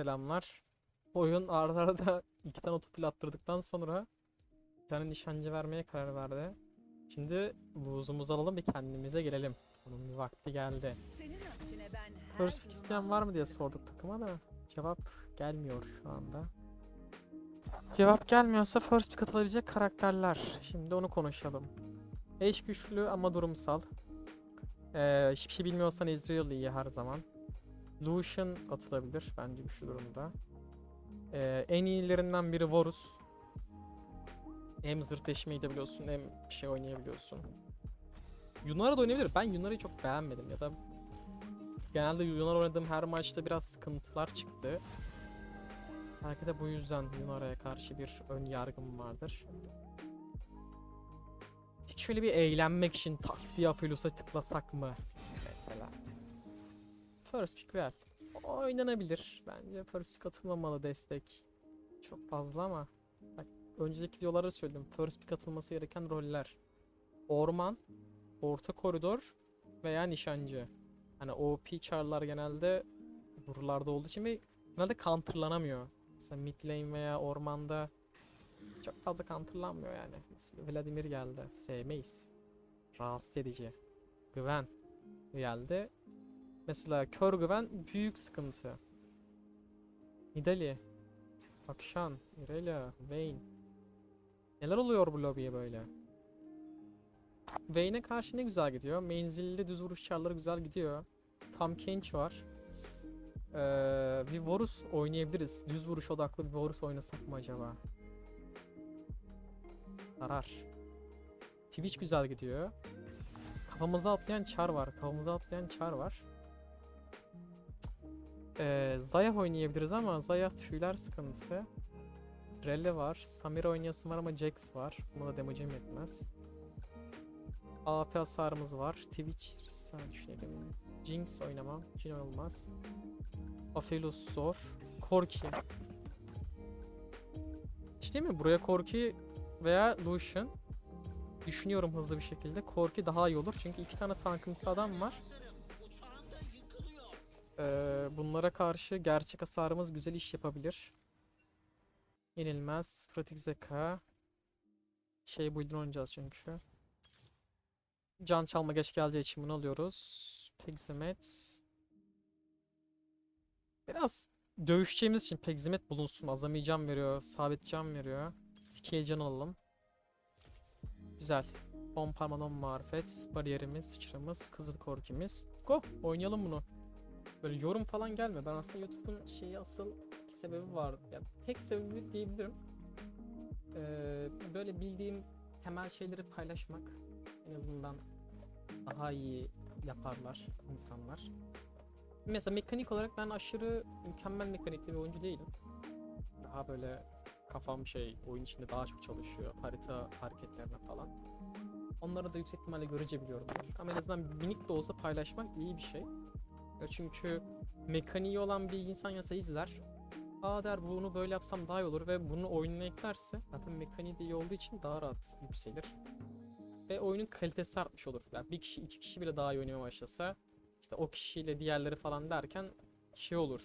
Selamlar. Oyun arda arada iki tane otopil attırdıktan sonra bir tane nişancı vermeye karar verdi. Şimdi buzumuzu alalım bir kendimize gelelim. Onun bir vakti geldi. First pick isteyen var mı diye sorduk takıma da cevap gelmiyor şu anda. Cevap gelmiyorsa first pick atılabilecek karakterler. Şimdi onu konuşalım. Eş güçlü ama durumsal. Ee, hiçbir şey bilmiyorsan Ezreal iyi her zaman. Lucian atılabilir bence güçlü durumda. Ee, en iyilerinden biri Varus. Hem zırt deşme gidebiliyorsun hem şey oynayabiliyorsun. Yunara da oynayabilir. Ben Yunara'yı çok beğenmedim ya da genelde Yunar oynadığım her maçta biraz sıkıntılar çıktı. Belki de bu yüzden Yunara'ya karşı bir ön yargım vardır. Şöyle bir eğlenmek için tak diye tıklasak mı? Mesela. First pick real. Oynanabilir. Bence first pick atılmamalı destek. Çok fazla ama. Bak önceki videolarda söyledim. First pick atılması gereken roller. Orman, orta koridor veya nişancı. Hani OP char'lar genelde buralarda olduğu için ve genelde counterlanamıyor. Mesela mid lane veya ormanda çok fazla counterlanmıyor yani. Mesela Vladimir geldi. Sevmeyiz. Rahatsız edici. Güven geldi. Mesela kör güven büyük sıkıntı. Nidali. Akşan, Irelia, Vayne. Neler oluyor bu lobiye böyle? Vayne'e karşı ne güzel gidiyor. Menzilli düz vuruş çarları güzel gidiyor. Tam Kench var. Ee, bir Varus oynayabiliriz. Düz vuruş odaklı bir Varus oynasak mı acaba? Zarar. Twitch güzel gidiyor. Kafamıza atlayan çar var. Kafamıza atlayan çar var. Ee, Zaya oynayabiliriz ama Zaya tüyler sıkıntı. Relle var. Samira oynayasın var ama Jax var. Buna da damage'im yetmez. AP hasarımız var. Twitch sen düşünelim. Jinx oynamam. Jhin olmaz. Aphelios zor. Corki. Hiç değil mi? Buraya Corki veya Lucian. Düşünüyorum hızlı bir şekilde. Corki daha iyi olur. Çünkü iki tane tankımsı adam var. Ee, bunlara karşı gerçek hasarımız güzel iş yapabilir. Yenilmez. Pratik zeka. Şey build'ini oynayacağız çünkü. Can çalma geç geleceği için bunu alıyoruz. Pegzimet. Biraz dövüşeceğimiz için Pegzimet bulunsun. Azami can veriyor. Sabit can veriyor. Scale can alalım. Güzel. 10 parmanon marifet. Bariyerimiz, sıçramız, kızıl korkimiz. Go! Oynayalım bunu. Böyle yorum falan gelme. Ben aslında YouTube'un şeyi asıl sebebi var. Ya tek sebebi diyebilirim. Ee, böyle bildiğim temel şeyleri paylaşmak. En azından daha iyi yaparlar insanlar. Mesela mekanik olarak ben aşırı mükemmel mekanikli bir oyuncu değilim. Daha böyle kafam şey oyun içinde daha çok çalışıyor. Harita hareketlerine falan. Onları da yüksek ihtimalle görece biliyorum. Ama en azından minik de olsa paylaşmak iyi bir şey. Ya Çünkü mekaniği olan bir insan yasa izler. Aa der bunu böyle yapsam daha iyi olur ve bunu oyununa eklerse zaten mekaniği de iyi olduğu için daha rahat yükselir. Ve oyunun kalitesi artmış olur. Yani bir kişi iki kişi bile daha iyi oynamaya başlasa işte o kişiyle diğerleri falan derken şey olur.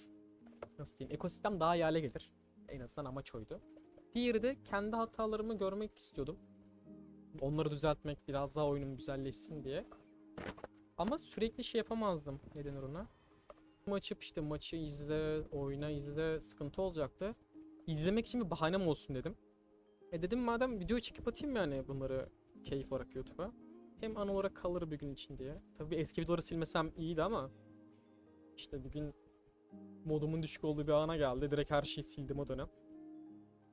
Nasıl diyeyim? Ekosistem daha iyi hale gelir. En azından amaç oydu. Diğeri de kendi hatalarımı görmek istiyordum. Onları düzeltmek biraz daha oyunum güzelleşsin diye. Ama sürekli şey yapamazdım. Ne denir ona? Açıp işte maçı izle, oyna izle sıkıntı olacaktı. İzlemek için bir bahanem olsun dedim. E dedim madem video çekip atayım yani bunları keyif olarak YouTube'a. Hem an olarak kalır bir gün için diye. Tabii eski videoları silmesem iyiydi ama işte bir gün modumun düşük olduğu bir ana geldi. Direkt her şeyi sildim o dönem.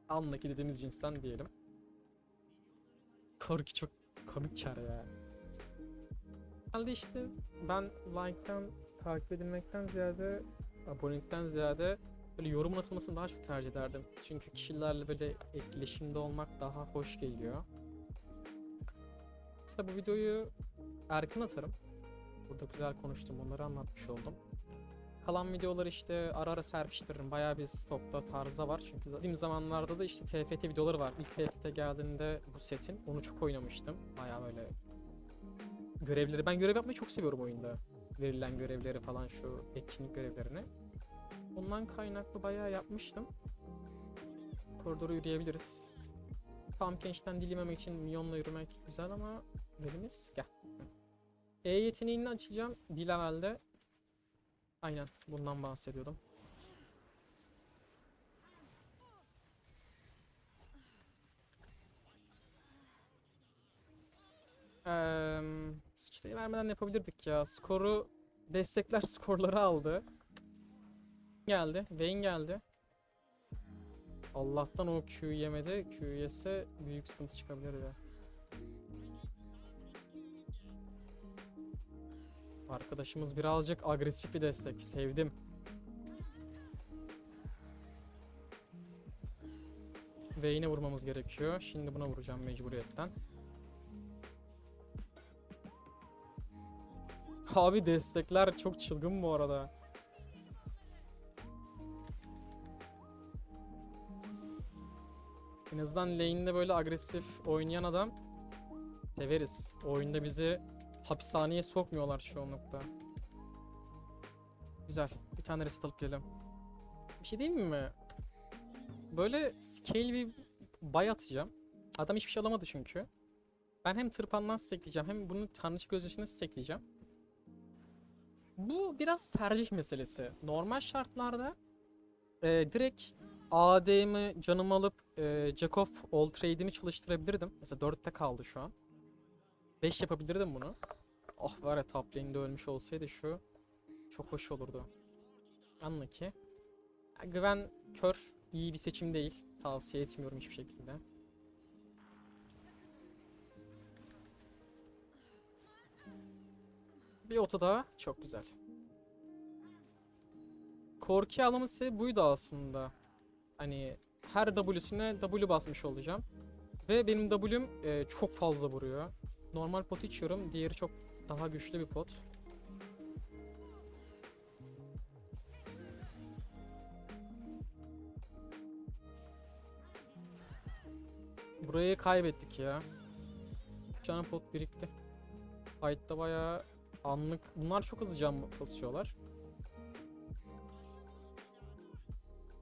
Anlaki dediğimiz cinsten diyelim. Korki çok komik çar ya. Geldi işte ben like'tan takip edilmekten ziyade abonelikten ziyade böyle yorum atılmasını daha çok tercih ederdim. Çünkü kişilerle böyle etkileşimde olmak daha hoş geliyor. Mesela bu videoyu erken atarım. Burada güzel konuştum, onları anlatmış oldum. Kalan videoları işte ara ara serpiştiririm. Bayağı bir stokta tarzda var. Çünkü dediğim zamanlarda da işte TFT videoları var. İlk TFT geldiğinde bu setin onu çok oynamıştım. Bayağı böyle görevleri. Ben görev yapmayı çok seviyorum oyunda. Verilen görevleri falan şu etkinlik görevlerini. Bundan kaynaklı bayağı yapmıştım. Koridoru yürüyebiliriz. Tam gençten dilememek için milyonla yürümek güzel ama elimiz gel. E yeteneğini açacağım bir levelde. Aynen bundan bahsediyordum. Eee sıçrayı vermeden yapabilirdik ya. Skoru destekler skorları aldı. Geldi. Vayne geldi. Allah'tan o Q yemedi. Q yese büyük sıkıntı çıkabilirdi. Arkadaşımız birazcık agresif bir destek. Sevdim. Vayne'e vurmamız gerekiyor. Şimdi buna vuracağım mecburiyetten. Abi destekler çok çılgın bu arada. En azından lane'de böyle agresif oynayan adam severiz. Oyunda bizi hapishaneye sokmuyorlar çoğunlukla. Güzel. Bir tane reset alıp gelelim. Bir şey diyeyim mi? Böyle scale bir buy atacağım. Adam hiçbir şey alamadı çünkü. Ben hem tırpandan stackleyeceğim hem bunu tanrıçı gözyaşına stackleyeceğim. Bu biraz tercih meselesi. Normal şartlarda e, direkt AD'mi canım alıp e, Jack of all trade'imi çalıştırabilirdim. Mesela 4'te kaldı şu an. 5 yapabilirdim bunu. Oh var ya top lane'de ölmüş olsaydı şu çok hoş olurdu. Anla ki. Gwen kör iyi bir seçim değil. Tavsiye etmiyorum hiçbir şekilde. Bir oto daha çok güzel. Korki alımı sebebi buydu aslında. Hani her W'süne W basmış olacağım. Ve benim W'm e, çok fazla vuruyor. Normal pot içiyorum. Diğeri çok daha güçlü bir pot. Burayı kaybettik ya. Tane pot birikti. Fight'ta bayağı anlık. Bunlar çok hızlı can basıyorlar.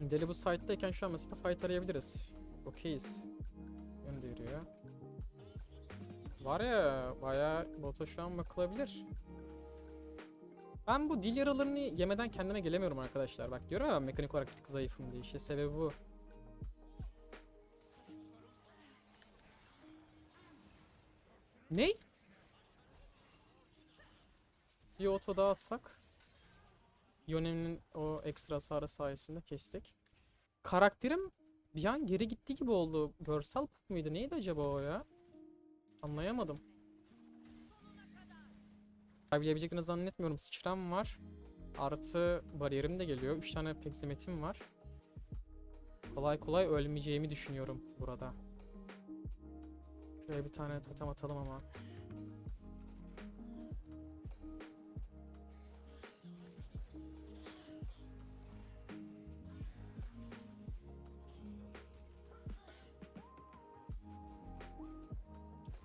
Deli bu site'dayken şu an mesela fight arayabiliriz. Okeyiz. Önde yürüyor. Var ya bayağı bota şu an bakılabilir. Ben bu dil yaralarını yemeden kendime gelemiyorum arkadaşlar. Bak diyorum ya mekanik olarak bir tık zayıfım diye. İşte sebebi bu. Ne? Bir oto daha atsak. Yonem'in o ekstra hasarı sayesinde kestik. Karakterim bir an geri gitti gibi oldu. Görsel pop muydu? Neydi acaba o ya? Anlayamadım. Kaybedilebileceklerini zannetmiyorum. Sıçram var. Artı bariyerim de geliyor. 3 tane peksimetim var. Kolay kolay ölmeyeceğimi düşünüyorum burada. Şuraya bir tane totem atalım ama.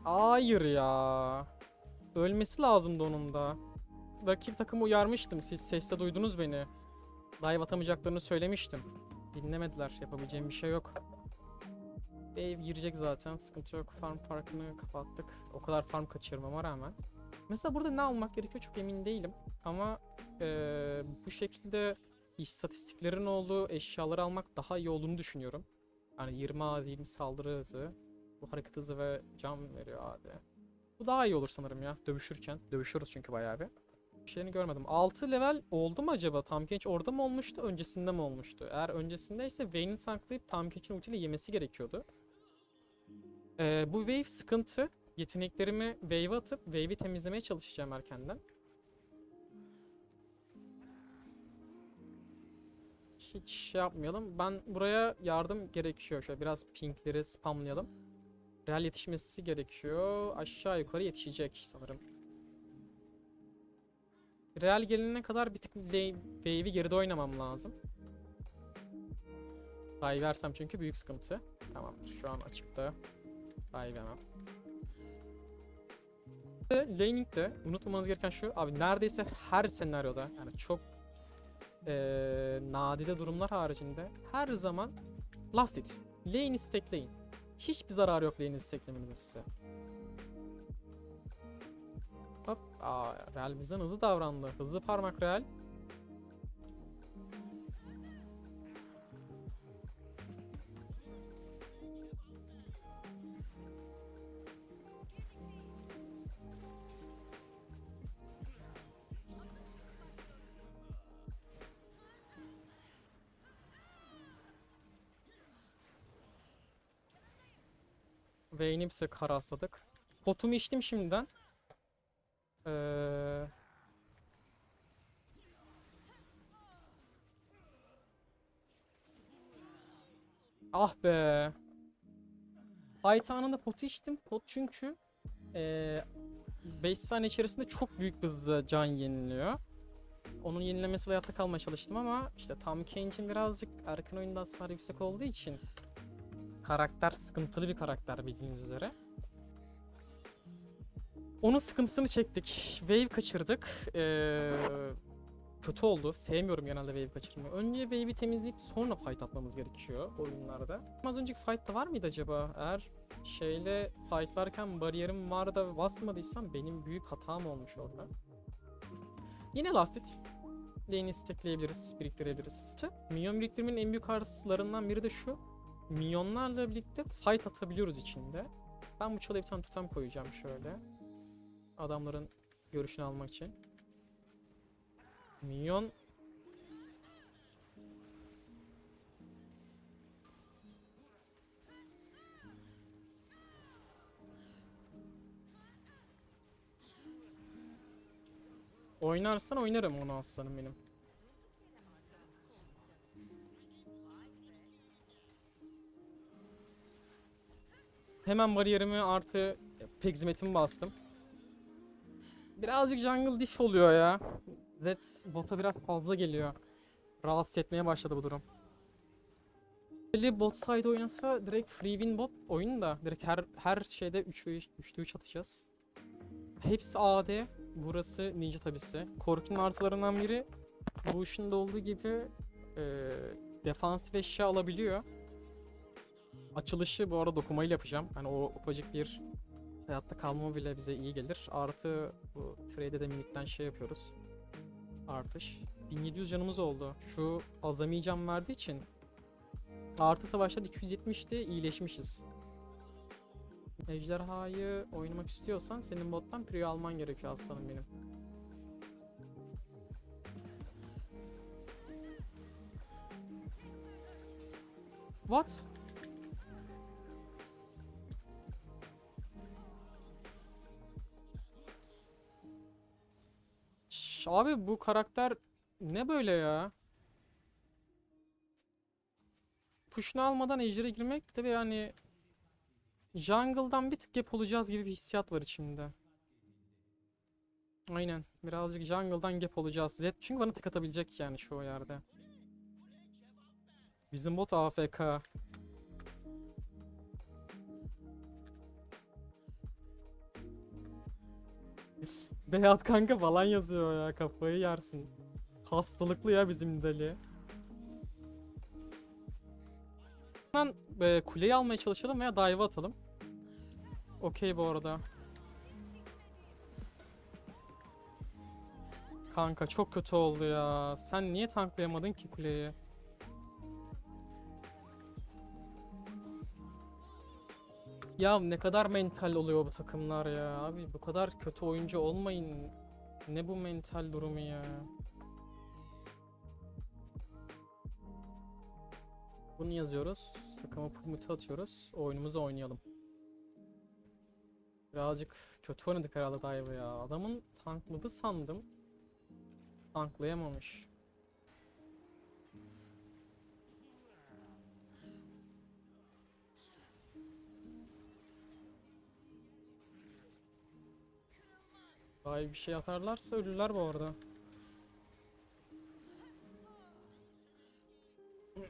Hayır ya. Ölmesi lazımdı onun da. Rakip takımı uyarmıştım. Siz sesle duydunuz beni. Dive atamayacaklarını söylemiştim. Dinlemediler. Yapabileceğim bir şey yok. Wave girecek zaten. Sıkıntı yok. Farm parkını kapattık. O kadar farm kaçırmama rağmen. Mesela burada ne almak gerekiyor çok emin değilim. Ama eee, bu şekilde istatistiklerin olduğu eşyaları almak daha iyi olduğunu düşünüyorum. Yani 20 AD'im saldırı hızı, bu hareket hızı ve can veriyor abi. Bu daha iyi olur sanırım ya dövüşürken. Dövüşüyoruz çünkü bayağı bir. Bir şeyini görmedim. 6 level oldu mu acaba? Tam Genç orada mı olmuştu, öncesinde mi olmuştu? Eğer öncesindeyse Vayne'i tanklayıp Tam Genç'in ultiyle yemesi gerekiyordu. Ee, bu wave sıkıntı. Yeteneklerimi wave'e atıp wave'i temizlemeye çalışacağım erkenden. Hiç şey yapmayalım. Ben buraya yardım gerekiyor. Şöyle biraz pinkleri spamlayalım. Real yetişmesi gerekiyor. Aşağı yukarı yetişecek sanırım. Real gelene kadar bir tık lane- wave'i geride oynamam lazım. Dive versem çünkü büyük sıkıntı. Tamamdır şu an açıkta. Dive. Ve Laning'de unutmamanız gereken şu. Abi neredeyse her senaryoda yani çok eee nadide durumlar haricinde her zaman last hit. Lane'i stackleyin. Hiçbir zararı yok lane'i stacklemenin size. Hop. Aa, Real bizden hızlı davrandı. Hızlı parmak Real. Vayne'i bir karasladık. Potumu içtim şimdiden. Ee... Ah be. Fight anında potu içtim. Pot çünkü ee, 5 saniye içerisinde çok büyük hızla can yeniliyor. Onun yenilemesiyle hayatta kalmaya çalıştım ama işte Tam Kench'in birazcık erken oyunda hasar yüksek olduğu için karakter sıkıntılı bir karakter bildiğiniz üzere. Onun sıkıntısını çektik. Wave kaçırdık. Ee, kötü oldu. Sevmiyorum genelde wave kaçırmayı. Önce wave'i temizleyip sonra fight atmamız gerekiyor oyunlarda. Az önceki fight'ta var mıydı acaba? Eğer şeyle fightlarken bariyerim var da basmadıysam benim büyük hatam olmuş orada. Yine last hit. Lane'i stackleyebiliriz, biriktirebiliriz. Minyon biriktirmenin en büyük artılarından biri de şu. Minyonlarla birlikte fight atabiliyoruz içinde. Ben bu çalıya bir tane totem koyacağım şöyle. Adamların görüşünü almak için. Minyon Oynarsan oynarım onu aslanım benim. Hemen bariyerimi artı pegzimetimi bastım. Birazcık jungle dish oluyor ya. Zed bota biraz fazla geliyor. Rahatsız etmeye başladı bu durum. Eli bot side oynasa direkt free win bot oyun da direkt her her şeyde 3 ve 3'te 3 atacağız. Hepsi AD. Burası ninja tabisi. Korkin artılarından biri bu işin de olduğu gibi e, defansif eşya alabiliyor. Açılışı bu arada dokumayla yapacağım. Hani o ufacık bir hayatta kalma bile bize iyi gelir. Artı bu trade'e de minikten şey yapıyoruz. Artış. 1700 canımız oldu. Şu azami can verdiği için artı savaşlarda 270'te iyileşmişiz. Ejderhayı oynamak istiyorsan senin bottan Priyo alman gerekiyor aslanım benim. What? Abi bu karakter ne böyle ya? Push'unu almadan ejder'e girmek tabi yani jungle'dan bir tık gap olacağız gibi bir hissiyat var içimde. Aynen. Birazcık jungle'dan gap olacağız. Zed çünkü bana tık atabilecek yani şu yerde. Bizim bot AFK. Beyaz kanka falan yazıyor ya kafayı yersin. Hastalıklı ya bizim deli. Hemen e, kuleyi almaya çalışalım veya dive atalım. Okey bu arada. Kanka çok kötü oldu ya. Sen niye tanklayamadın ki kuleyi? Ya ne kadar mental oluyor bu takımlar ya. Abi bu kadar kötü oyuncu olmayın. Ne bu mental durumu ya. Bunu yazıyoruz. Takıma pumutu atıyoruz. Oyunumuzu oynayalım. Birazcık kötü oynadık herhalde dive'ı ya. Adamın tankladı sandım. Tanklayamamış. Daha bir şey atarlarsa ölürler bu arada.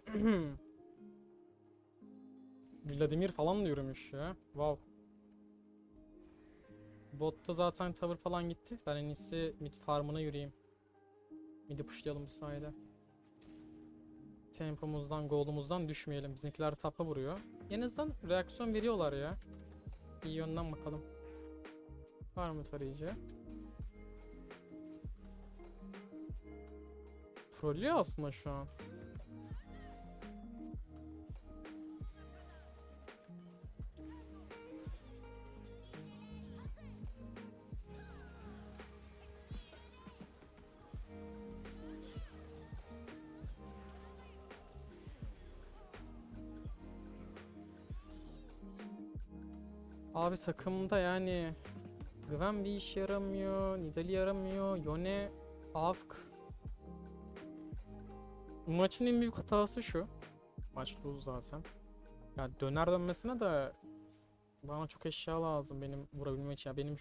Vladimir falan da yürümüş ya. Wow. Botta zaten tower falan gitti. Ben en iyisi mid farmına yürüyeyim. Mid'i pushlayalım bu sayede. tempomuzdan, golumuzdan düşmeyelim. Bizimkiler tapa vuruyor. En azından reaksiyon veriyorlar ya. İyi yönden bakalım. Var mı tarayıcı? Trollüyor aslında şu an. Abi takımda yani Güven bir işe yaramıyor, Nidali yaramıyor, Yone, Afk. Maçın en büyük hatası şu. Maç lose zaten. Ya döner dönmesine de bana çok eşya lazım benim vurabilmem için. Ya benim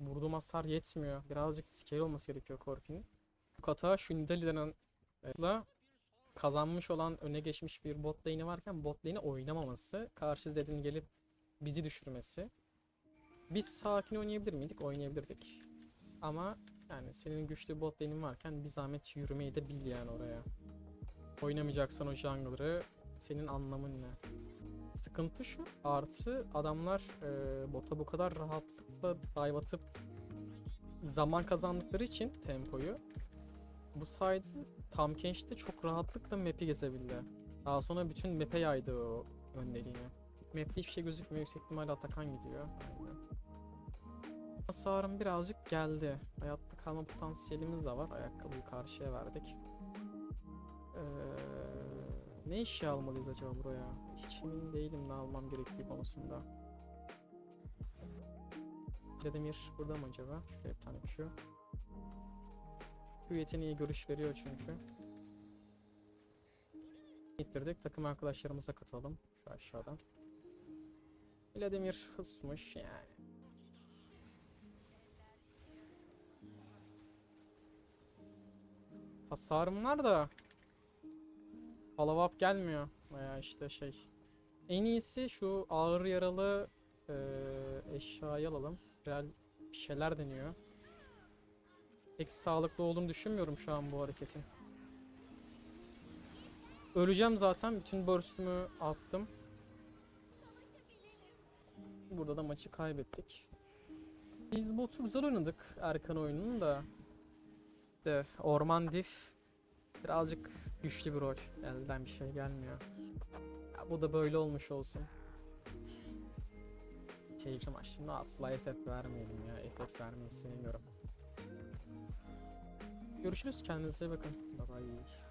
vurduğum hasar yetmiyor. Birazcık scale olması gerekiyor Corki'nin. Bu hata şu Nidali la kazanmış olan öne geçmiş bir bot lane'i varken bot lane'i oynamaması, karşı Zed'in gelip bizi düşürmesi. Biz sakin oynayabilir miydik? Oynayabilirdik. Ama yani senin güçlü bot lane'in varken bir zahmet yürümeyi de bil yani oraya. Oynamayacaksan o jungler'ı senin anlamın ne? Sıkıntı şu, artı adamlar e, bota bu kadar rahatlıkla dive atıp zaman kazandıkları için tempoyu bu sayede Tam Kench'te çok rahatlıkla map'i gezebildi. Daha sonra bütün map'e yaydı o önleriğini. Map'te hiçbir şey gözükmüyor. Yüksek ihtimalle Atakan gidiyor. Aynen. Hasarım birazcık geldi. Hayatta kalma potansiyelimiz de var. Ayakkabıyı karşıya verdik. Ne eşya almalıyız acaba buraya? Hiç emin değilim ne almam gerektiği konusunda. Vladimir burada mı acaba? Şöyle bir tane Q. Q yeteneği görüş veriyor çünkü. İttirdik. Takım arkadaşlarımıza katalım. Şu aşağıdan. Vladimir hızmış yani. Hasarım var da up gelmiyor. Veya işte şey. En iyisi şu ağır yaralı eee eşyayı alalım. Real bir şeyler deniyor. Pek sağlıklı olduğunu düşünmüyorum şu an bu hareketin. Öleceğim zaten. Bütün burst'ümü attım. Burada da maçı kaybettik. Biz bu tur güzel oynadık Erkan oyununu da. De Orman Diff birazcık güçlü bir rol. Elden bir şey gelmiyor. Ya bu da böyle olmuş olsun. Keyifli maç. Şimdi asla FF vermeyelim ya. FF vermeyi sevmiyorum. Görüşürüz. Kendinize iyi bakın. Bye bye.